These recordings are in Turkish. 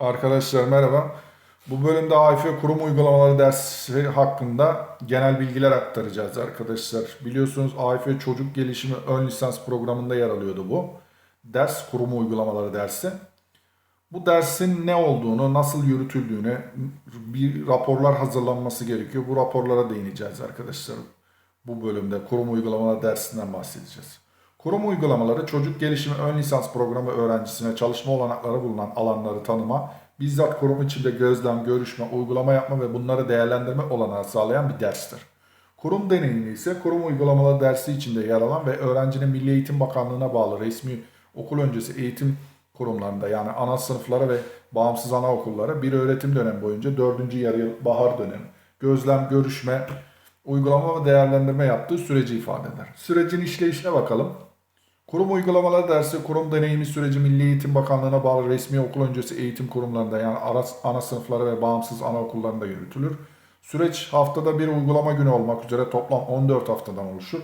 Arkadaşlar merhaba. Bu bölümde AIF kurum uygulamaları dersi hakkında genel bilgiler aktaracağız arkadaşlar. Biliyorsunuz AIF çocuk gelişimi ön lisans programında yer alıyordu bu. Ders kurum uygulamaları dersi. Bu dersin ne olduğunu, nasıl yürütüldüğünü, bir raporlar hazırlanması gerekiyor. Bu raporlara değineceğiz arkadaşlar. Bu bölümde kurum uygulamaları dersinden bahsedeceğiz. Kurum uygulamaları çocuk gelişimi ön lisans programı öğrencisine çalışma olanakları bulunan alanları tanıma, bizzat kurum içinde gözlem, görüşme, uygulama yapma ve bunları değerlendirme olanağı sağlayan bir derstir. Kurum deneyimi ise kurum uygulamaları dersi içinde yer alan ve öğrencinin Milli Eğitim Bakanlığı'na bağlı resmi okul öncesi eğitim kurumlarında yani ana sınıflara ve bağımsız anaokullara bir öğretim dönemi boyunca 4. yarı yıl bahar dönemi, gözlem, görüşme, uygulama ve değerlendirme yaptığı süreci ifade eder. Sürecin işleyişine bakalım. Kurum uygulamaları dersi kurum deneyimi süreci Milli Eğitim Bakanlığı'na bağlı resmi okul öncesi eğitim kurumlarında yani ara, ana sınıfları ve bağımsız anaokullarında yürütülür. Süreç haftada bir uygulama günü olmak üzere toplam 14 haftadan oluşur.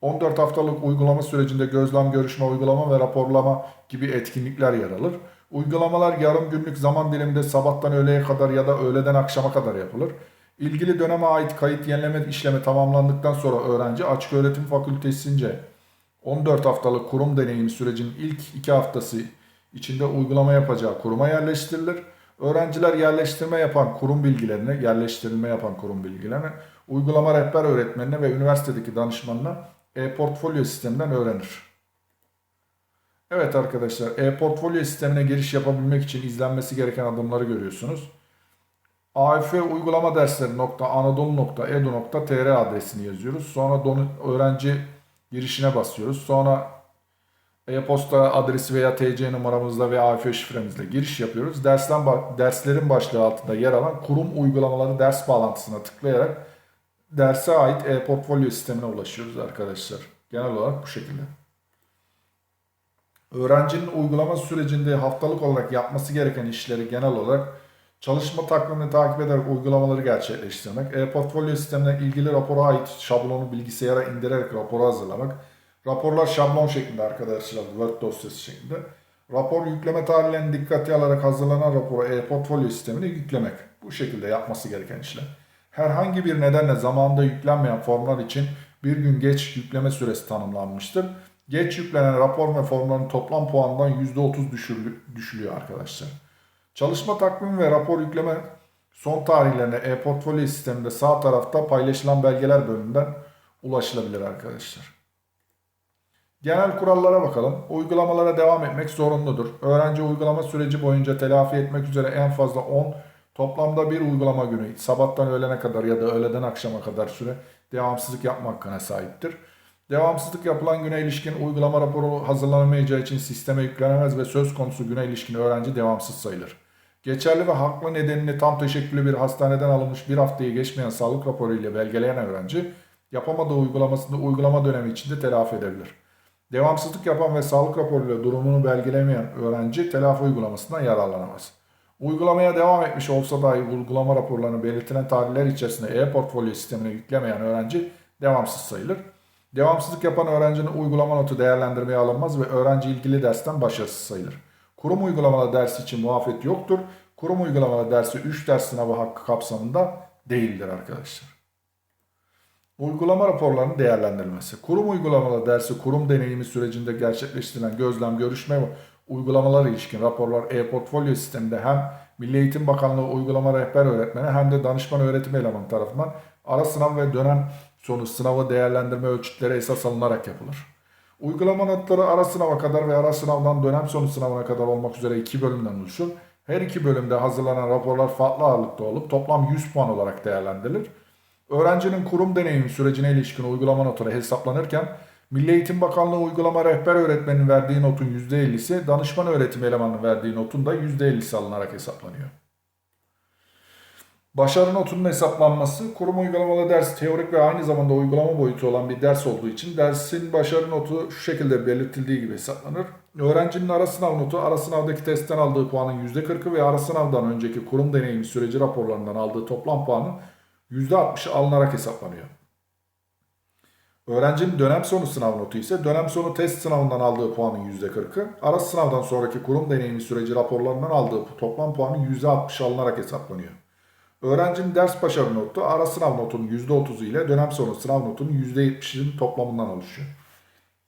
14 haftalık uygulama sürecinde gözlem, görüşme, uygulama ve raporlama gibi etkinlikler yer alır. Uygulamalar yarım günlük zaman diliminde sabahtan öğleye kadar ya da öğleden akşama kadar yapılır. İlgili döneme ait kayıt yenileme işlemi tamamlandıktan sonra öğrenci açık öğretim fakültesince 14 haftalık kurum deneyimi sürecinin ilk 2 haftası içinde uygulama yapacağı kuruma yerleştirilir. Öğrenciler yerleştirme yapan kurum bilgilerini, yerleştirilme yapan kurum bilgilerini uygulama rehber öğretmenine ve üniversitedeki danışmanına e-portfolyo sisteminden öğrenir. Evet arkadaşlar, e-portfolyo sistemine giriş yapabilmek için izlenmesi gereken adımları görüyorsunuz. AF uygulama dersleri .anadolu.edu.tr adresini yazıyoruz. Sonra donu, öğrenci girişine basıyoruz. Sonra e-posta adresi veya TC numaramızla ve AF şifremizle giriş yapıyoruz. Derslen, derslerin başlığı altında yer alan kurum uygulamaları ders bağlantısına tıklayarak derse ait e-portfolyo sistemine ulaşıyoruz arkadaşlar. Genel olarak bu şekilde. Öğrencinin uygulama sürecinde haftalık olarak yapması gereken işleri genel olarak çalışma takvimini takip ederek uygulamaları gerçekleştirmek, e-portfolyo sistemine ilgili rapora ait şablonu bilgisayara indirerek raporu hazırlamak, raporlar şablon şeklinde arkadaşlar, Word dosyası şeklinde, rapor yükleme tarihlerini dikkate alarak hazırlanan raporu e-portfolyo sistemine yüklemek. Bu şekilde yapması gereken işler. Herhangi bir nedenle zamanında yüklenmeyen formlar için bir gün geç yükleme süresi tanımlanmıştır. Geç yüklenen rapor ve formların toplam puanından %30 düşülüyor arkadaşlar. Çalışma takvimi ve rapor yükleme son tarihlerine e-portfolyo sisteminde sağ tarafta paylaşılan belgeler bölümünden ulaşılabilir arkadaşlar. Genel kurallara bakalım. Uygulamalara devam etmek zorunludur. Öğrenci uygulama süreci boyunca telafi etmek üzere en fazla 10, toplamda bir uygulama günü sabahtan öğlene kadar ya da öğleden akşama kadar süre devamsızlık yapma hakkına sahiptir. Devamsızlık yapılan güne ilişkin uygulama raporu hazırlanamayacağı için sisteme yüklenemez ve söz konusu güne ilişkin öğrenci devamsız sayılır. Geçerli ve haklı nedenini tam teşekküllü bir hastaneden alınmış bir haftayı geçmeyen sağlık raporu ile belgeleyen öğrenci yapamadığı uygulamasını uygulama dönemi içinde telafi edebilir. Devamsızlık yapan ve sağlık raporuyla durumunu belgelemeyen öğrenci telafi uygulamasından yararlanamaz. Uygulamaya devam etmiş olsa dahi uygulama raporlarını belirtilen tarihler içerisinde e-portfolyo sistemine yüklemeyen öğrenci devamsız sayılır. Devamsızlık yapan öğrencinin uygulama notu değerlendirmeye alınmaz ve öğrenci ilgili dersten başarısız sayılır. Kurum uygulamalı dersi için muafiyet yoktur. Kurum uygulamalı dersi 3 ders sınavı hakkı kapsamında değildir arkadaşlar. Uygulama raporlarının değerlendirilmesi. Kurum uygulamalı dersi kurum deneyimi sürecinde gerçekleştirilen gözlem, görüşme ve uygulamalar ilişkin raporlar e-portfolyo sisteminde hem Milli Eğitim Bakanlığı uygulama rehber öğretmeni hem de danışman öğretim elemanı tarafından ara sınav ve dönem sonu sınavı değerlendirme ölçütleri esas alınarak yapılır. Uygulama notları ara sınava kadar ve ara sınavdan dönem sonu sınavına kadar olmak üzere iki bölümden oluşur. Her iki bölümde hazırlanan raporlar farklı ağırlıkta olup toplam 100 puan olarak değerlendirilir. Öğrencinin kurum deneyimi sürecine ilişkin uygulama notları hesaplanırken Milli Eğitim Bakanlığı uygulama rehber öğretmeninin verdiği notun %50'si, danışman öğretim elemanının verdiği notun da %50'si alınarak hesaplanıyor. Başarı notunun hesaplanması, kurum uygulamalı ders teorik ve aynı zamanda uygulama boyutu olan bir ders olduğu için dersin başarı notu şu şekilde belirtildiği gibi hesaplanır. Öğrencinin ara sınav notu, ara sınavdaki testten aldığı puanın %40'ı ve ara sınavdan önceki kurum deneyimi süreci raporlarından aldığı toplam puanın %60'ı alınarak hesaplanıyor. Öğrencinin dönem sonu sınav notu ise dönem sonu test sınavından aldığı puanın %40'ı, ara sınavdan sonraki kurum deneyimi süreci raporlarından aldığı toplam puanın %60 alınarak hesaplanıyor. Öğrencinin ders başarı notu ara sınav notunun %30'u ile dönem sonu sınav notunun %70'inin toplamından oluşuyor.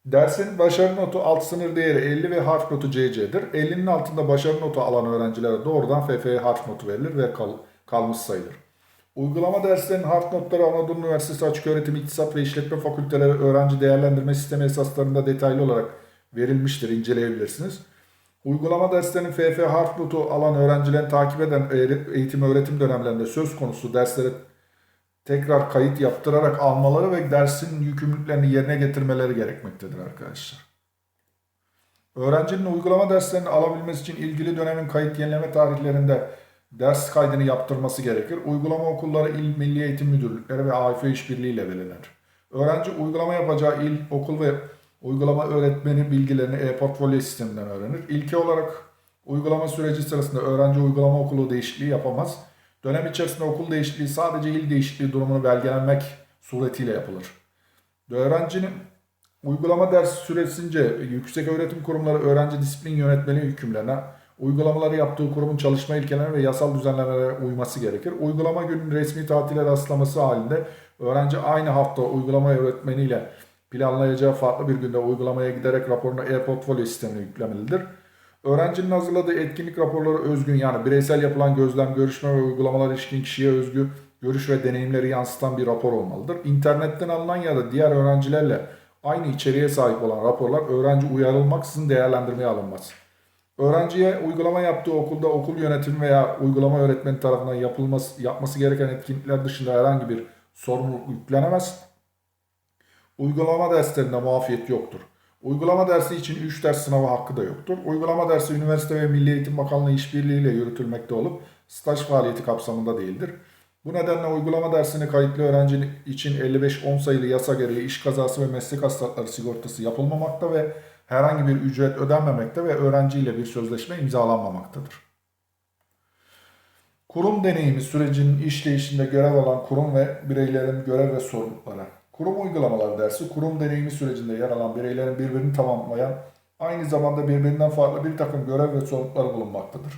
Dersin başarı notu alt sınır değeri 50 ve harf notu CC'dir. 50'nin altında başarı notu alan öğrencilere doğrudan FF'ye harf notu verilir ve kal, kalmış sayılır. Uygulama derslerinin harf notları Anadolu Üniversitesi Açıköğretim İktisat ve İşletme Fakülteleri öğrenci değerlendirme sistemi esaslarında detaylı olarak verilmiştir, inceleyebilirsiniz. Uygulama derslerinin FF harf notu alan öğrencilerin takip eden eğitim öğretim dönemlerinde söz konusu derslere tekrar kayıt yaptırarak almaları ve dersin yükümlülüklerini yerine getirmeleri gerekmektedir arkadaşlar. Öğrencinin uygulama derslerini alabilmesi için ilgili dönemin kayıt yenileme tarihlerinde ders kaydını yaptırması gerekir. Uygulama okulları il milli eğitim müdürlükleri ve AIF işbirliğiyle belirlenir. Öğrenci uygulama yapacağı il, okul ve uygulama öğretmeni bilgilerini e-portfolyo sisteminden öğrenir. İlke olarak uygulama süreci sırasında öğrenci uygulama okulu değişikliği yapamaz. Dönem içerisinde okul değişikliği sadece il değişikliği durumunu belgelenmek suretiyle yapılır. Öğrencinin uygulama ders süresince yüksek öğretim kurumları öğrenci disiplin yönetmeliği hükümlerine, uygulamaları yaptığı kurumun çalışma ilkelerine ve yasal düzenlemelere uyması gerekir. Uygulama günün resmi tatile rastlaması halinde öğrenci aynı hafta uygulama öğretmeniyle planlayacağı farklı bir günde uygulamaya giderek raporunu e-portfolyo sistemine yüklemelidir. Öğrencinin hazırladığı etkinlik raporları özgün yani bireysel yapılan gözlem, görüşme ve uygulamalar ilişkin kişiye özgü görüş ve deneyimleri yansıtan bir rapor olmalıdır. İnternetten alınan ya da diğer öğrencilerle aynı içeriğe sahip olan raporlar öğrenci uyarılmaksızın değerlendirmeye alınmaz. Öğrenciye uygulama yaptığı okulda okul yönetimi veya uygulama öğretmeni tarafından yapılması, yapması gereken etkinlikler dışında herhangi bir sorumluluk yüklenemez. Uygulama derslerinde muafiyet yoktur. Uygulama dersi için 3 ders sınavı hakkı da yoktur. Uygulama dersi Üniversite ve Milli Eğitim Bakanlığı işbirliğiyle yürütülmekte olup staj faaliyeti kapsamında değildir. Bu nedenle uygulama dersini kayıtlı öğrenci için 55-10 sayılı yasa gereği iş kazası ve meslek hastalıkları sigortası yapılmamakta ve herhangi bir ücret ödenmemekte ve öğrenciyle bir sözleşme imzalanmamaktadır. Kurum deneyimi sürecinin işleyişinde görev alan kurum ve bireylerin görev ve sorumlulukları. Kurum uygulamaları dersi, kurum deneyimi sürecinde yer alan bireylerin birbirini tamamlayan, aynı zamanda birbirinden farklı bir takım görev ve sorumlulukları bulunmaktadır.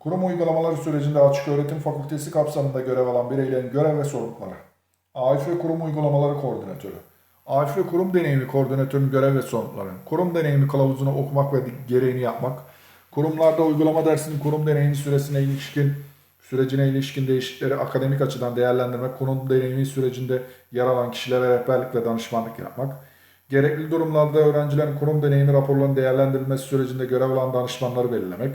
Kurum uygulamaları sürecinde açık öğretim fakültesi kapsamında görev alan bireylerin görev ve sorumlulukları. AIF Kurum Uygulamaları Koordinatörü. AIF Kurum Deneyimi Koordinatörünün görev ve sorumlulukları. Kurum deneyimi kılavuzunu okumak ve gereğini yapmak. Kurumlarda uygulama dersinin kurum deneyimi süresine ilişkin sürecine ilişkin değişiklikleri akademik açıdan değerlendirmek, kurum deneyimi sürecinde yer alan kişilere rehberlik ve danışmanlık yapmak, gerekli durumlarda öğrencilerin kurum deneyimi raporlarının değerlendirilmesi sürecinde görev alan danışmanları belirlemek,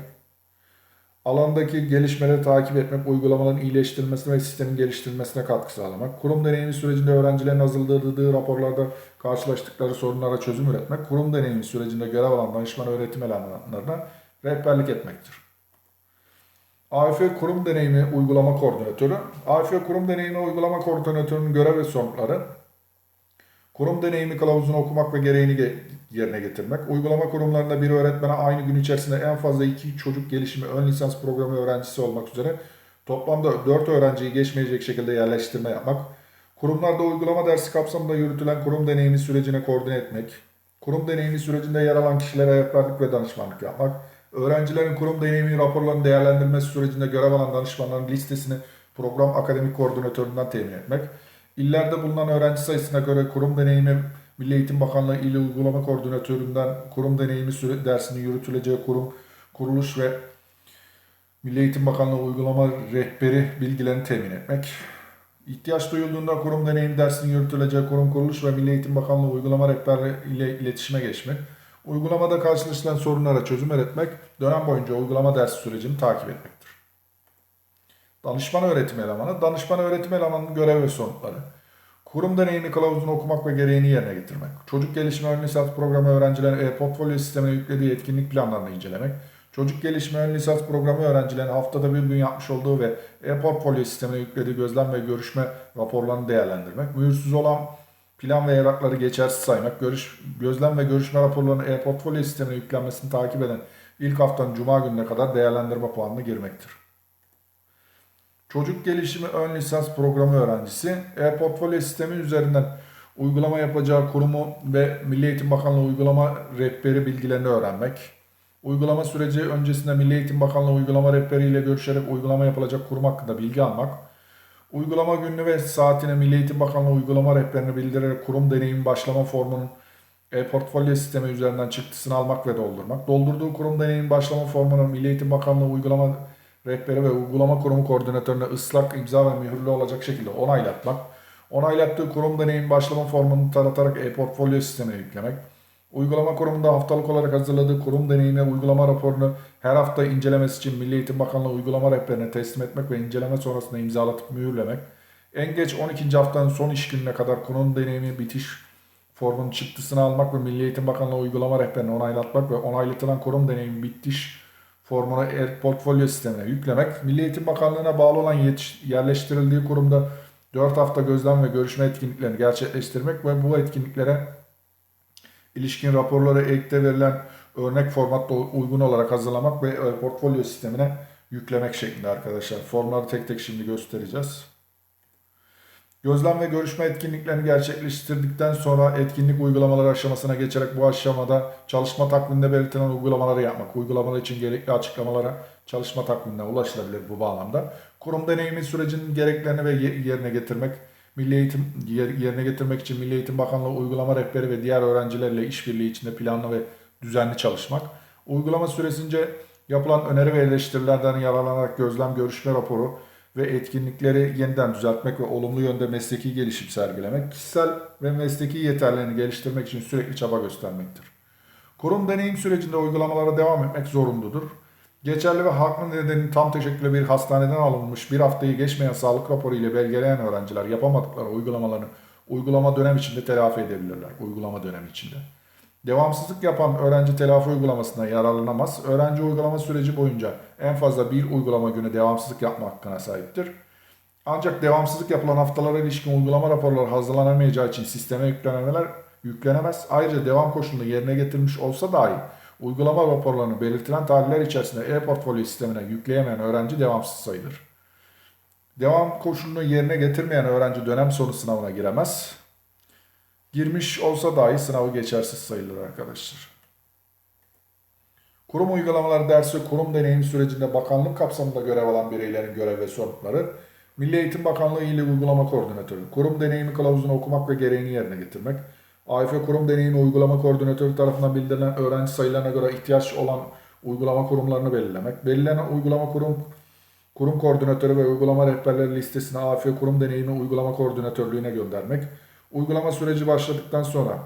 alandaki gelişmeleri takip etmek, uygulamaların iyileştirilmesine ve sistemin geliştirilmesine katkı sağlamak, kurum deneyimi sürecinde öğrencilerin hazırladığı raporlarda karşılaştıkları sorunlara çözüm üretmek, kurum deneyimi sürecinde görev alan danışman öğretim elemanlarına rehberlik etmektir. AFP Kurum Deneyimi Uygulama Koordinatörü. AFP Kurum Deneyimi Uygulama Koordinatörünün görev ve sorumluları. Kurum deneyimi kılavuzunu okumak ve gereğini ge- yerine getirmek. Uygulama kurumlarında bir öğretmene aynı gün içerisinde en fazla iki çocuk gelişimi ön lisans programı öğrencisi olmak üzere toplamda 4 öğrenciyi geçmeyecek şekilde yerleştirme yapmak. Kurumlarda uygulama dersi kapsamında yürütülen kurum deneyimi sürecini koordine etmek. Kurum deneyimi sürecinde yer alan kişilere rehberlik ve danışmanlık yapmak. Öğrencilerin kurum deneyimi raporlarının değerlendirilmesi sürecinde görev alan danışmanların listesini program akademik koordinatöründen temin etmek. İllerde bulunan öğrenci sayısına göre kurum deneyimi Milli Eğitim Bakanlığı İl Uygulama Koordinatöründen kurum deneyimi süre, dersinin yürütüleceği kurum, kuruluş ve Milli Eğitim Bakanlığı uygulama rehberi bilgilerini temin etmek. İhtiyaç duyulduğunda kurum deneyim dersinin yürütüleceği kurum kuruluş ve Milli Eğitim Bakanlığı uygulama rehberi ile iletişime geçmek. Uygulamada karşılaşılan sorunlara çözüm üretmek, dönem boyunca uygulama dersi sürecini takip etmektir. Danışman öğretim elemanı, danışman öğretim elemanının görev ve sorumlulukları. Kurum deneyimi kılavuzunu okumak ve gereğini yerine getirmek. Çocuk gelişimi ön lisans programı öğrencilerin e-portfolyo sistemine yüklediği etkinlik planlarını incelemek. Çocuk gelişimi ön lisans programı öğrencilerin haftada bir gün yapmış olduğu ve e-portfolyo sistemine yüklediği gözlem ve görüşme raporlarını değerlendirmek. Mühürsüz olan plan ve evrakları geçersiz saymak, görüş, gözlem ve görüşme raporlarının e-portfolyo sistemine yüklenmesini takip eden ilk haftanın cuma gününe kadar değerlendirme puanına girmektir. Çocuk gelişimi ön lisans programı öğrencisi e-portfolyo sistemi üzerinden uygulama yapacağı kurumu ve Milli Eğitim Bakanlığı uygulama rehberi bilgilerini öğrenmek, uygulama süreci öncesinde Milli Eğitim Bakanlığı uygulama rehberiyle görüşerek uygulama yapılacak kurum hakkında bilgi almak, uygulama gününü ve saatini Milli Eğitim Bakanlığı uygulama rehberini bildirerek kurum deneyim başlama formunun e-portfolyo sistemi üzerinden çıktısını almak ve doldurmak, doldurduğu kurum deneyim başlama formunu Milli Eğitim Bakanlığı uygulama rehberi ve uygulama kurumu koordinatörüne ıslak, imza ve mühürlü olacak şekilde onaylatmak, onaylattığı kurum deneyim başlama formunu taratarak e-portfolyo sistemine yüklemek, uygulama kurumunda haftalık olarak hazırladığı kurum deneyimi uygulama raporunu her hafta incelemesi için Milli Eğitim Bakanlığı uygulama rehberine teslim etmek ve inceleme sonrasında imzalatıp mühürlemek, en geç 12. haftanın son iş gününe kadar kurum deneyimi bitiş formunun çıktısını almak ve Milli Eğitim Bakanlığı uygulama rehberini onaylatmak ve onaylatılan kurum deneyimi bitiş formunu e-portfolyo sistemine yüklemek, Milli Eğitim Bakanlığı'na bağlı olan yerleştirildiği kurumda 4 hafta gözlem ve görüşme etkinliklerini gerçekleştirmek ve bu etkinliklere ilişkin raporları ekte verilen örnek formatta uygun olarak hazırlamak ve e-portfolyo sistemine yüklemek şeklinde arkadaşlar. Formları tek tek şimdi göstereceğiz. Gözlem ve görüşme etkinliklerini gerçekleştirdikten sonra etkinlik uygulamaları aşamasına geçerek bu aşamada çalışma takviminde belirtilen uygulamaları yapmak, uygulamalar için gerekli açıklamalara çalışma takvimine ulaşılabilir bu bağlamda. Kurum deneyimi sürecinin gereklerini ve ye- yerine getirmek, Milli Eğitim yer- yerine getirmek için Milli Eğitim Bakanlığı uygulama rehberi ve diğer öğrencilerle işbirliği içinde planlı ve düzenli çalışmak. Uygulama süresince yapılan öneri ve eleştirilerden yararlanarak gözlem görüşme raporu ve etkinlikleri yeniden düzeltmek ve olumlu yönde mesleki gelişim sergilemek, kişisel ve mesleki yeterlerini geliştirmek için sürekli çaba göstermektir. Kurum deneyim sürecinde uygulamalara devam etmek zorunludur. Geçerli ve haklı nedeni tam teşekkülle bir hastaneden alınmış bir haftayı geçmeyen sağlık raporu ile belgeleyen öğrenciler yapamadıkları uygulamalarını uygulama dönem içinde telafi edebilirler. Uygulama dönemi içinde. Devamsızlık yapan öğrenci telafi uygulamasına yararlanamaz. Öğrenci uygulama süreci boyunca en fazla bir uygulama günü devamsızlık yapma hakkına sahiptir. Ancak devamsızlık yapılan haftalara ilişkin uygulama raporları hazırlanamayacağı için sisteme yüklenemeler yüklenemez. Ayrıca devam koşulunu yerine getirmiş olsa dahi uygulama raporlarını belirtilen tarihler içerisinde e-portfolyo sistemine yükleyemeyen öğrenci devamsız sayılır. Devam koşulunu yerine getirmeyen öğrenci dönem sonu sınavına giremez. Girmiş olsa dahi sınavı geçersiz sayılır arkadaşlar. Kurum uygulamaları dersi kurum deneyim sürecinde bakanlık kapsamında görev alan bireylerin görev ve sorumlulukları, Milli Eğitim Bakanlığı ile uygulama koordinatörü, kurum deneyimi kılavuzunu okumak ve gereğini yerine getirmek, AYF Kurum Deneyimi Uygulama Koordinatörü tarafından bildirilen öğrenci sayılarına göre ihtiyaç olan uygulama kurumlarını belirlemek, belirlenen uygulama kurum kurum koordinatörü ve uygulama rehberleri listesini AFP Kurum Deneyimi Uygulama Koordinatörlüğüne göndermek, uygulama süreci başladıktan sonra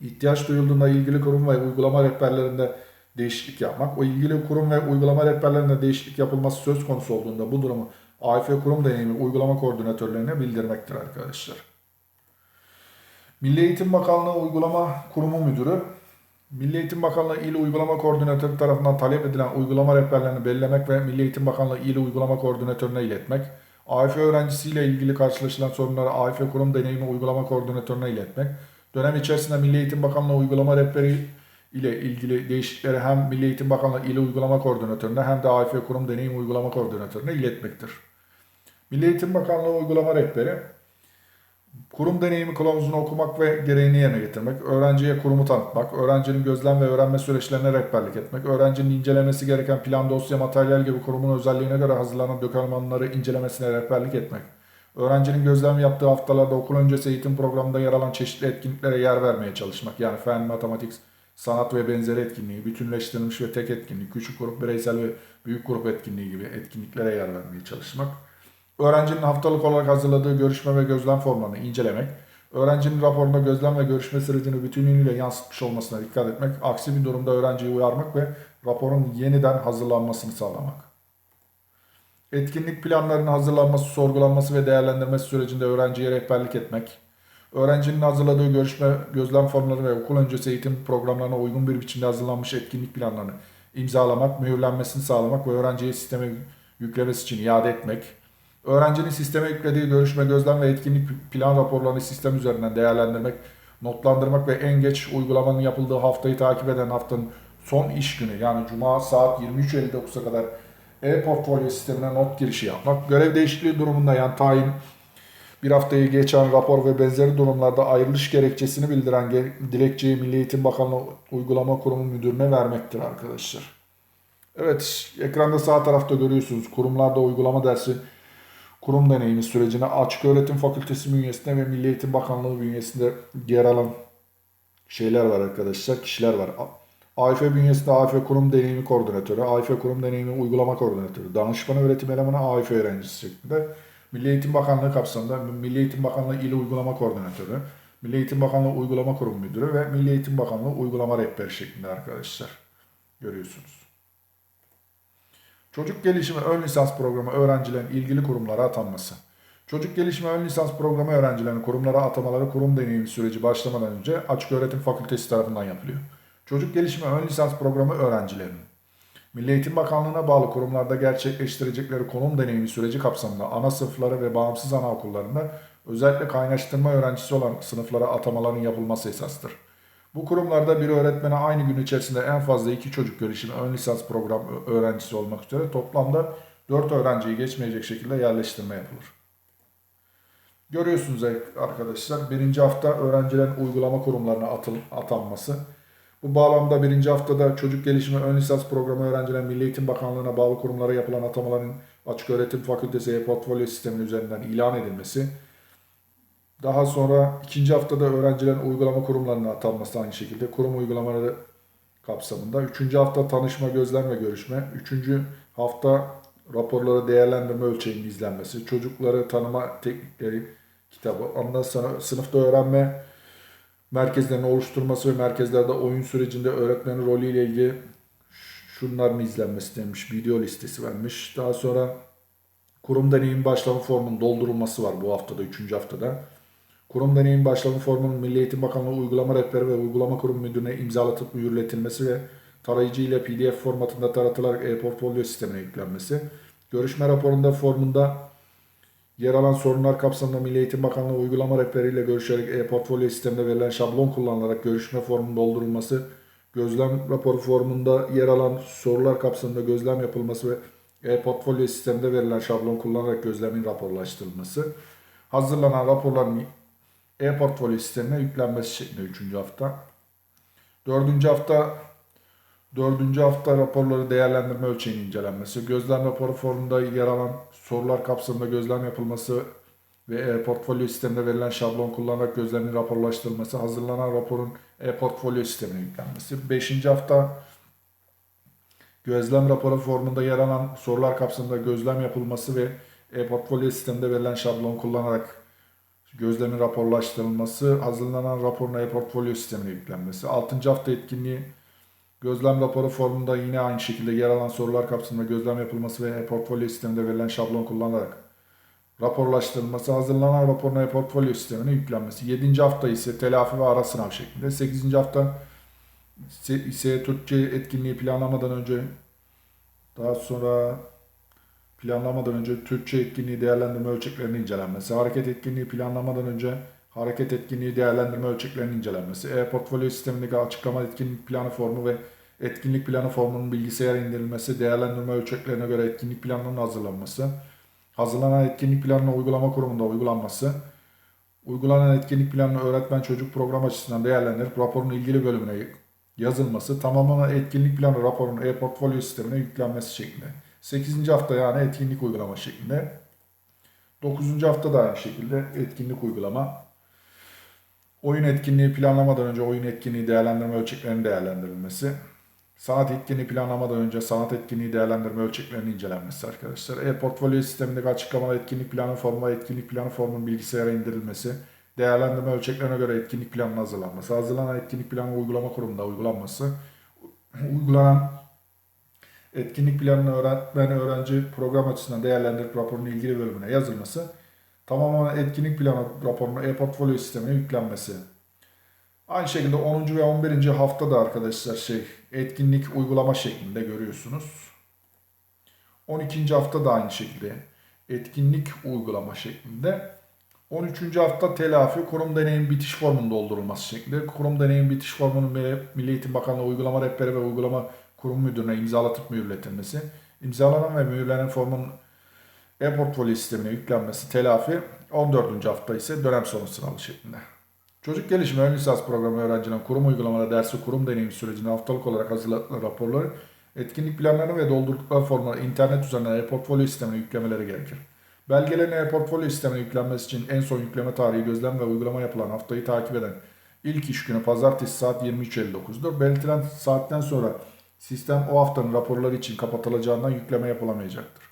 ihtiyaç duyulduğunda ilgili kurum ve uygulama rehberlerinde değişiklik yapmak, o ilgili kurum ve uygulama rehberlerinde değişiklik yapılması söz konusu olduğunda bu durumu AFP Kurum Deneyimi Uygulama Koordinatörlüğüne bildirmektir arkadaşlar. Milli Eğitim Bakanlığı Uygulama Kurumu Müdürü, Milli Eğitim Bakanlığı İl Uygulama Koordinatörü tarafından talep edilen uygulama rehberlerini belirlemek ve Milli Eğitim Bakanlığı İl Uygulama Koordinatörüne iletmek, AYF öğrencisiyle ilgili karşılaşılan sorunları AYF Kurum Deneyimi Uygulama Koordinatörüne iletmek, dönem içerisinde Milli Eğitim Bakanlığı Uygulama Rehberi ile ilgili değişiklikleri hem Milli Eğitim Bakanlığı İl Uygulama Koordinatörüne hem de AYF Kurum Deneyim Uygulama Koordinatörüne iletmektir. Milli Eğitim Bakanlığı Uygulama Rehberi, Kurum deneyimi kılavuzunu okumak ve gereğini yerine getirmek, öğrenciye kurumu tanıtmak, öğrencinin gözlem ve öğrenme süreçlerine rehberlik etmek, öğrencinin incelemesi gereken plan, dosya, materyal gibi kurumun özelliğine göre hazırlanan dokümanları incelemesine rehberlik etmek, öğrencinin gözlem yaptığı haftalarda okul öncesi eğitim programında yer alan çeşitli etkinliklere yer vermeye çalışmak, yani fen, matematik, sanat ve benzeri etkinliği, bütünleştirilmiş ve tek etkinlik, küçük grup, bireysel ve büyük grup etkinliği gibi etkinliklere yer vermeye çalışmak, Öğrencinin haftalık olarak hazırladığı görüşme ve gözlem formlarını incelemek, öğrencinin raporunda gözlem ve görüşme sürecini bütünlüğüyle yansıtmış olmasına dikkat etmek, aksi bir durumda öğrenciyi uyarmak ve raporun yeniden hazırlanmasını sağlamak. Etkinlik planlarının hazırlanması, sorgulanması ve değerlendirmesi sürecinde öğrenciye rehberlik etmek, öğrencinin hazırladığı görüşme, gözlem formları ve okul öncesi eğitim programlarına uygun bir biçimde hazırlanmış etkinlik planlarını imzalamak, mühürlenmesini sağlamak ve öğrenciye sisteme yüklemesi için iade etmek, Öğrencinin sisteme yüklediği görüşme, gözlem ve etkinlik plan raporlarını sistem üzerinden değerlendirmek, notlandırmak ve en geç uygulamanın yapıldığı haftayı takip eden haftanın son iş günü yani Cuma saat 23.59'a kadar e-portfolyo sistemine not girişi yapmak, görev değişikliği durumunda yani tayin, bir haftayı geçen rapor ve benzeri durumlarda ayrılış gerekçesini bildiren dilekçeyi Milli Eğitim Bakanlığı Uygulama Kurumu Müdürü'ne vermektir arkadaşlar. Evet, ekranda sağ tarafta görüyorsunuz kurumlarda uygulama dersi kurum deneyimi sürecine Açık Öğretim Fakültesi bünyesinde ve Milli Eğitim Bakanlığı bünyesinde yer alan şeyler var arkadaşlar, kişiler var. AIF bünyesinde AIF Kurum Deneyimi Koordinatörü, AIF Kurum Deneyimi Uygulama Koordinatörü, Danışman Öğretim Elemanı AIF öğrencisi şeklinde. Milli Eğitim Bakanlığı kapsamında Milli Eğitim Bakanlığı İl Uygulama Koordinatörü, Milli Eğitim Bakanlığı Uygulama Kurum Müdürü ve Milli Eğitim Bakanlığı Uygulama Rehberi şeklinde arkadaşlar. Görüyorsunuz. Çocuk Gelişimi Ön Lisans Programı öğrencilerin ilgili kurumlara atanması. Çocuk Gelişimi Ön Lisans Programı öğrencilerinin kurumlara atamaları kurum deneyimi süreci başlamadan önce Açık Öğretim Fakültesi tarafından yapılıyor. Çocuk Gelişimi Ön Lisans Programı öğrencilerinin Milli Eğitim Bakanlığı'na bağlı kurumlarda gerçekleştirecekleri konum deneyimi süreci kapsamında ana sınıfları ve bağımsız anaokullarında özellikle kaynaştırma öğrencisi olan sınıflara atamaların yapılması esastır. Bu kurumlarda bir öğretmene aynı gün içerisinde en fazla iki çocuk gelişimi ön lisans program öğrencisi olmak üzere toplamda 4 öğrenciyi geçmeyecek şekilde yerleştirme yapılır. Görüyorsunuz arkadaşlar birinci hafta öğrencilerin uygulama kurumlarına atıl, atanması. Bu bağlamda birinci haftada çocuk gelişimi ön lisans programı öğrencilerin Milli Eğitim Bakanlığı'na bağlı kurumlara yapılan atamaların Açık Öğretim Fakültesi e-portfolyo sistemi üzerinden ilan edilmesi. Daha sonra ikinci haftada öğrencilerin uygulama kurumlarına atanması aynı şekilde kurum uygulamaları kapsamında. Üçüncü hafta tanışma, gözlem ve görüşme. Üçüncü hafta raporları değerlendirme ölçeğinin izlenmesi. Çocukları tanıma teknikleri kitabı. Ondan sonra sınıfta öğrenme merkezlerini oluşturması ve merkezlerde oyun sürecinde öğretmenin rolüyle ilgili şunların izlenmesi demiş. Video listesi vermiş. Daha sonra kurum deneyim başlama formunun doldurulması var bu haftada, üçüncü haftada. Kurum deneyim başlama formunun Milli Eğitim Bakanlığı uygulama rehberi ve uygulama kurum müdürüne imzalatıp mühürletilmesi ve tarayıcı ile PDF formatında taratılarak e-portfolyo sistemine yüklenmesi. Görüşme raporunda formunda yer alan sorunlar kapsamında Milli Eğitim Bakanlığı uygulama rehberiyle görüşerek e-portfolyo sisteminde verilen şablon kullanılarak görüşme formunun doldurulması, gözlem raporu formunda yer alan sorular kapsamında gözlem yapılması ve e-portfolyo sisteminde verilen şablon kullanarak gözlemin raporlaştırılması, hazırlanan raporların e-portfolyo sistemine yüklenmesi şeklinde 3. hafta. 4. hafta 4. hafta raporları değerlendirme ölçeğinin incelenmesi, gözlem raporu formunda yer alan sorular kapsamında gözlem yapılması ve e-portfolyo sisteminde verilen şablon kullanarak gözlemin raporlaştırılması, hazırlanan raporun e-portfolyo sistemine yüklenmesi. 5. hafta gözlem raporu formunda yer alan sorular kapsamında gözlem yapılması ve e-portfolyo sisteminde verilen şablon kullanarak gözlemin raporlaştırılması, hazırlanan raporun e-portfolyo sistemine yüklenmesi. 6. hafta etkinliği gözlem raporu formunda yine aynı şekilde yer alan sorular kapsamında gözlem yapılması ve e-portfolyo sisteminde verilen şablon kullanılarak raporlaştırılması, hazırlanan raporun e-portfolyo sistemine yüklenmesi. 7. hafta ise telafi ve ara sınav şeklinde. 8. hafta ise Türkçe etkinliği planlamadan önce daha sonra planlamadan önce Türkçe etkinliği değerlendirme ölçeklerinin incelenmesi, hareket etkinliği planlamadan önce hareket etkinliği değerlendirme ölçeklerinin incelenmesi, e-portfolyo sistemindeki açıklama etkinlik planı formu ve etkinlik planı formunun bilgisayara indirilmesi, değerlendirme ölçeklerine göre etkinlik planının hazırlanması, hazırlanan etkinlik planının uygulama kurumunda uygulanması, uygulanan etkinlik planını öğretmen çocuk program açısından değerlendirip raporun ilgili bölümüne yazılması, tamamlanan etkinlik planı raporunun e-portfolyo sistemine yüklenmesi şeklinde. 8. hafta yani etkinlik uygulama şeklinde. 9. hafta da aynı şekilde etkinlik uygulama. Oyun etkinliği planlamadan önce oyun etkinliği değerlendirme ölçeklerinin değerlendirilmesi. Sanat etkinliği planlamadan önce sanat etkinliği değerlendirme ölçeklerinin incelenmesi arkadaşlar. E-portfolyo sistemindeki açıklamalı etkinlik planı formu etkinlik planı formunun bilgisayara indirilmesi. Değerlendirme ölçeklerine göre etkinlik planının hazırlanması. Hazırlanan etkinlik planı uygulama kurumunda uygulanması. Uygulanan etkinlik planını öğretmen öğrenci program açısından değerlendirip raporun ilgili bölümüne yazılması, tamamen etkinlik planı raporunun e-portfolyo sistemine yüklenmesi. Aynı şekilde 10. ve 11. haftada arkadaşlar şey etkinlik uygulama şeklinde görüyorsunuz. 12. hafta da aynı şekilde etkinlik uygulama şeklinde. 13. hafta telafi kurum deneyim bitiş formunun doldurulması şeklinde. Kurum deneyim bitiş formunun Milli Eğitim Bakanlığı uygulama rehberi ve uygulama kurum müdürüne imzalatıp mühürletilmesi, imzalanan ve mühürlenen formun E-portfolyo sistemine yüklenmesi telafi, 14. hafta ise dönem sonu sınavı şeklinde. Çocuk gelişimi ön lisans programı öğrencilerin kurum uygulamaları dersi kurum deneyim sürecinde haftalık olarak hazırladıkları raporları, etkinlik planlarını ve doldurdukları formları internet üzerinden e-portfolyo sistemine yüklemeleri gerekir. Belgelerin e-portfolyo sistemine yüklenmesi için en son yükleme tarihi gözlem ve uygulama yapılan haftayı takip eden ilk iş günü pazartesi saat 23.59'dur. Belirtilen saatten sonra sistem o haftanın raporları için kapatılacağından yükleme yapılamayacaktır.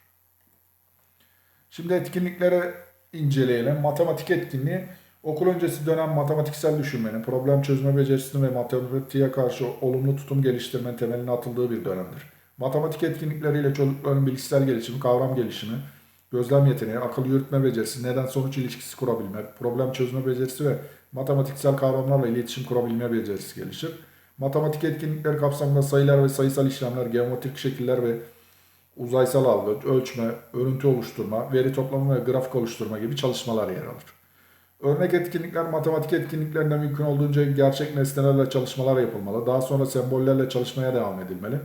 Şimdi etkinliklere inceleyelim. Matematik etkinliği okul öncesi dönem matematiksel düşünmenin, problem çözme becerisini ve matematiğe karşı olumlu tutum geliştirmenin temelini atıldığı bir dönemdir. Matematik etkinlikleriyle çocukların bilgisayar gelişimi, kavram gelişimi, gözlem yeteneği, akıl yürütme becerisi, neden sonuç ilişkisi kurabilme, problem çözme becerisi ve matematiksel kavramlarla iletişim kurabilme becerisi gelişir. Matematik etkinlikleri kapsamında sayılar ve sayısal işlemler, geometrik şekiller ve uzaysal algı, ölçme, örüntü oluşturma, veri toplama ve grafik oluşturma gibi çalışmalar yer alır. Örnek etkinlikler matematik etkinliklerinde mümkün olduğunca gerçek nesnelerle çalışmalar yapılmalı. Daha sonra sembollerle çalışmaya devam edilmeli.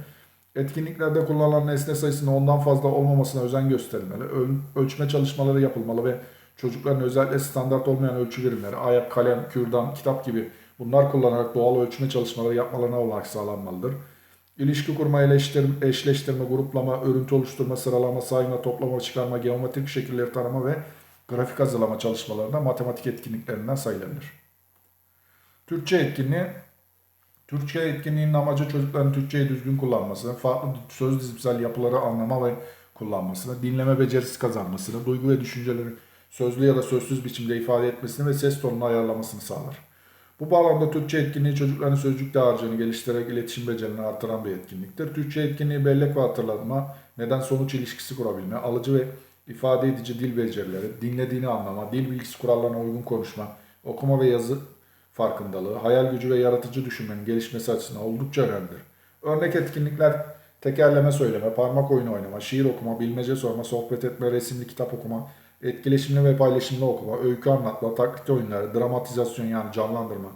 Etkinliklerde kullanılan nesne sayısının ondan fazla olmamasına özen gösterilmeli. Öl- ölçme çalışmaları yapılmalı ve çocukların özellikle standart olmayan ölçü birimleri, ayak, kalem, kürdan, kitap gibi bunlar kullanarak doğal ölçme çalışmaları yapmalarına olanak sağlanmalıdır. İlişki kurma, eleştirme, eşleştirme, gruplama, örüntü oluşturma, sıralama, sayma, toplama, çıkarma, geometrik şekilleri tarama ve grafik hazırlama çalışmalarında matematik etkinliklerinden sayılabilir. Türkçe etkinliği Türkçe etkinliğinin amacı çocukların Türkçeyi düzgün kullanmasını, farklı söz dizimsel yapıları anlama ve kullanmasını, dinleme becerisi kazanmasını, duygu ve düşünceleri sözlü ya da sözsüz biçimde ifade etmesini ve ses tonunu ayarlamasını sağlar. Bu bağlamda Türkçe etkinliği çocukların sözcük dağarcığını geliştirerek iletişim becerilerini artıran bir etkinliktir. Türkçe etkinliği bellek ve hatırlatma, neden-sonuç ilişkisi kurabilme, alıcı ve ifade edici dil becerileri, dinlediğini anlama, dil bilgisi kurallarına uygun konuşma, okuma ve yazı farkındalığı, hayal gücü ve yaratıcı düşünmenin gelişmesi açısından oldukça önemlidir. Örnek etkinlikler tekerleme söyleme, parmak oyunu oynama, şiir okuma, bilmece sorma, sohbet etme, resimli kitap okuma, etkileşimli ve paylaşımlı okuma, öykü anlatma, taklit oyunları, dramatizasyon yani canlandırma,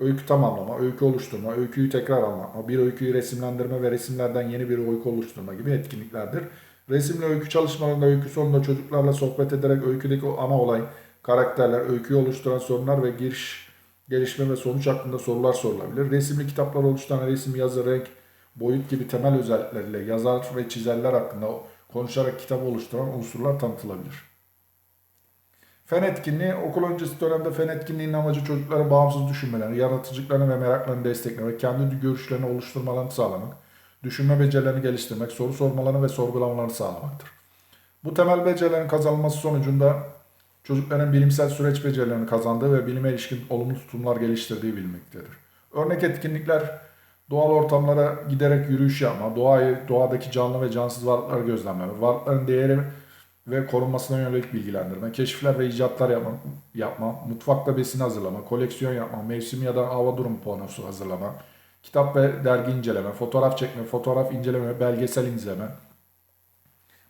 öykü tamamlama, öykü oluşturma, öyküyü tekrar anlatma, bir öyküyü resimlendirme ve resimlerden yeni bir öykü oluşturma gibi etkinliklerdir. Resimli öykü çalışmalarında öykü sonunda çocuklarla sohbet ederek öyküdeki o ana olay, karakterler, öyküyü oluşturan sorunlar ve giriş, gelişme ve sonuç hakkında sorular sorulabilir. Resimli kitaplar oluşturan resim, yazı, renk, boyut gibi temel özellikleriyle yazar ve çizerler hakkında konuşarak kitap oluşturan unsurlar tanıtılabilir. Fen etkinliği, okul öncesi dönemde fen etkinliğinin amacı çocukların bağımsız düşünmelerini, yaratıcılıklarını ve meraklarını desteklemek, kendi görüşlerini oluşturmalarını sağlamak, düşünme becerilerini geliştirmek, soru sormalarını ve sorgulamalarını sağlamaktır. Bu temel becerilerin kazanılması sonucunda çocukların bilimsel süreç becerilerini kazandığı ve bilime ilişkin olumlu tutumlar geliştirdiği bilinmektedir. Örnek etkinlikler doğal ortamlara giderek yürüyüş yapma, doğayı, doğadaki canlı ve cansız varlıkları gözlemleme, varlıkların değeri ve korunmasına yönelik bilgilendirme, keşifler ve icatlar yapma, yapma, mutfakta besin hazırlama, koleksiyon yapma, mevsim ya da hava durumu panosu hazırlama, kitap ve dergi inceleme, fotoğraf çekme, fotoğraf inceleme, belgesel inceleme,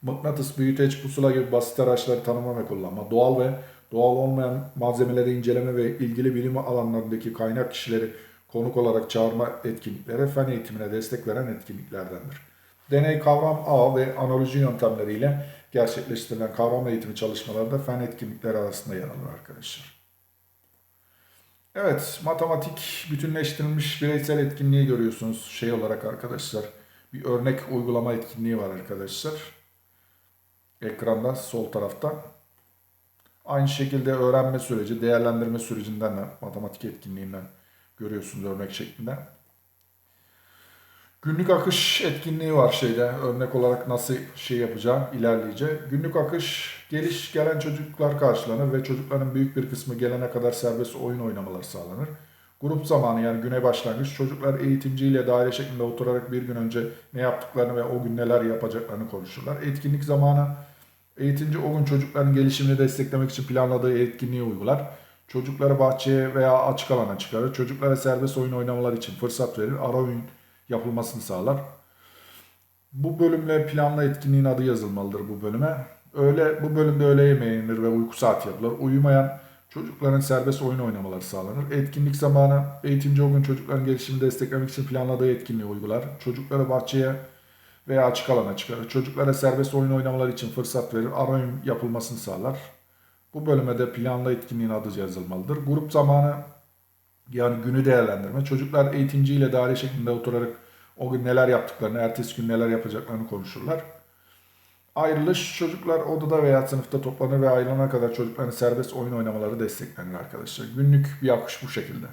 mıknatıs, büyüteç, pusula gibi basit araçları tanıma ve kullanma, doğal ve doğal olmayan malzemeleri inceleme ve ilgili bilim alanlarındaki kaynak kişileri konuk olarak çağırma etkinlikleri fen eğitimine destek veren etkinliklerdendir. Deney kavram ağ ve analoji yöntemleriyle gerçekleştirilen kavram eğitimi çalışmaları da fen etkinlikleri arasında yer alır arkadaşlar. Evet, matematik bütünleştirilmiş bireysel etkinliği görüyorsunuz şey olarak arkadaşlar. Bir örnek uygulama etkinliği var arkadaşlar. Ekranda sol tarafta. Aynı şekilde öğrenme süreci, değerlendirme sürecinden de matematik etkinliğinden görüyorsunuz örnek şeklinde. Günlük akış etkinliği var şeyde. Örnek olarak nasıl şey yapacağım, ilerleyeceğim. Günlük akış geliş gelen çocuklar karşılanır ve çocukların büyük bir kısmı gelene kadar serbest oyun oynamaları sağlanır. Grup zamanı yani güne başlangıç çocuklar eğitimciyle daire şeklinde oturarak bir gün önce ne yaptıklarını ve o gün neler yapacaklarını konuşurlar. Etkinlik zamanı eğitimci o gün çocukların gelişimini desteklemek için planladığı etkinliği uygular. Çocukları bahçeye veya açık alana çıkarır. Çocuklara serbest oyun oynamaları için fırsat verir. Ara oyun yapılmasını sağlar. Bu bölümle planlı etkinliğin adı yazılmalıdır bu bölüme. Öyle bu bölümde öğle yemeği yenir ve uyku saati yapılır. Uyumayan çocukların serbest oyun oynamaları sağlanır. Etkinlik zamanı eğitimci o gün çocukların gelişimini desteklemek için planladığı etkinliği uygular. Çocukları bahçeye veya açık alana çıkarır. Çocuklara serbest oyun oynamaları için fırsat verir. Ara oyun yapılmasını sağlar. Bu bölüme de planlı etkinliğin adı yazılmalıdır. Grup zamanı yani günü değerlendirme. Çocuklar eğitimciyle daire şeklinde oturarak o gün neler yaptıklarını, ertesi gün neler yapacaklarını konuşurlar. Ayrılış çocuklar odada veya sınıfta toplanır ve ayrılana kadar çocukların serbest oyun oynamaları desteklenir arkadaşlar. Günlük bir akış bu şekilde.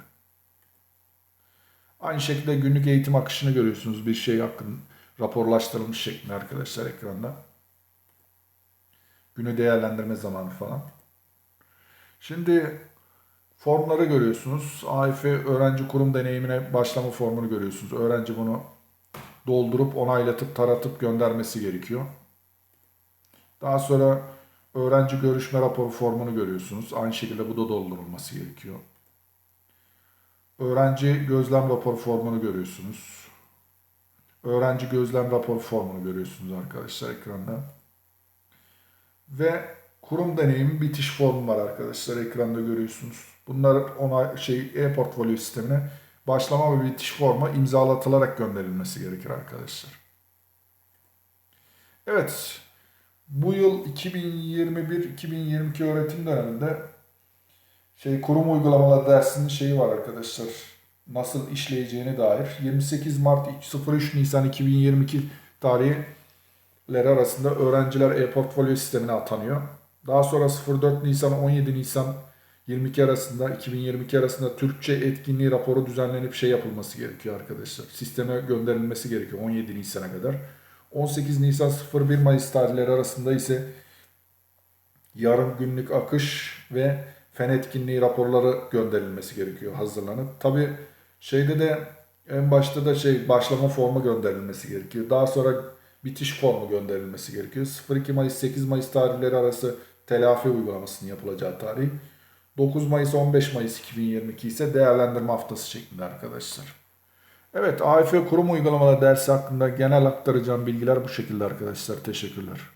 Aynı şekilde günlük eğitim akışını görüyorsunuz bir şey hakkında raporlaştırılmış şeklinde arkadaşlar ekranda. Günü değerlendirme zamanı falan. Şimdi formları görüyorsunuz. AIF öğrenci kurum deneyimine başlama formunu görüyorsunuz. Öğrenci bunu doldurup onaylatıp taratıp göndermesi gerekiyor. Daha sonra öğrenci görüşme raporu formunu görüyorsunuz. Aynı şekilde bu da doldurulması gerekiyor. Öğrenci gözlem raporu formunu görüyorsunuz. Öğrenci gözlem raporu formunu görüyorsunuz arkadaşlar ekranda. Ve kurum deneyimi bitiş formu var arkadaşlar ekranda görüyorsunuz. Bunlar ona şey e-portfolyo sistemine başlama ve bitiş formu imzalatılarak gönderilmesi gerekir arkadaşlar. Evet. Bu yıl 2021-2022 öğretim döneminde şey kurum uygulamaları dersinin şeyi var arkadaşlar. Nasıl işleyeceğine dair 28 Mart 03 Nisan 2022 tarihleri arasında öğrenciler e-portfolyo sistemine atanıyor. Daha sonra 04 Nisan 17 Nisan 22 arasında 2022 arasında Türkçe etkinliği raporu düzenlenip şey yapılması gerekiyor arkadaşlar. Sisteme gönderilmesi gerekiyor 17 Nisan'a kadar. 18 Nisan 01 Mayıs tarihleri arasında ise yarım günlük akış ve fen etkinliği raporları gönderilmesi gerekiyor hazırlanıp. Tabi şeyde de en başta da şey başlama formu gönderilmesi gerekiyor. Daha sonra bitiş formu gönderilmesi gerekiyor. 02 Mayıs 8 Mayıs tarihleri arası telafi uygulamasının yapılacağı tarih. 9 Mayıs 15 Mayıs 2022 ise değerlendirme haftası şeklinde arkadaşlar. Evet AFP kurum uygulamaları dersi hakkında genel aktaracağım bilgiler bu şekilde arkadaşlar. Teşekkürler.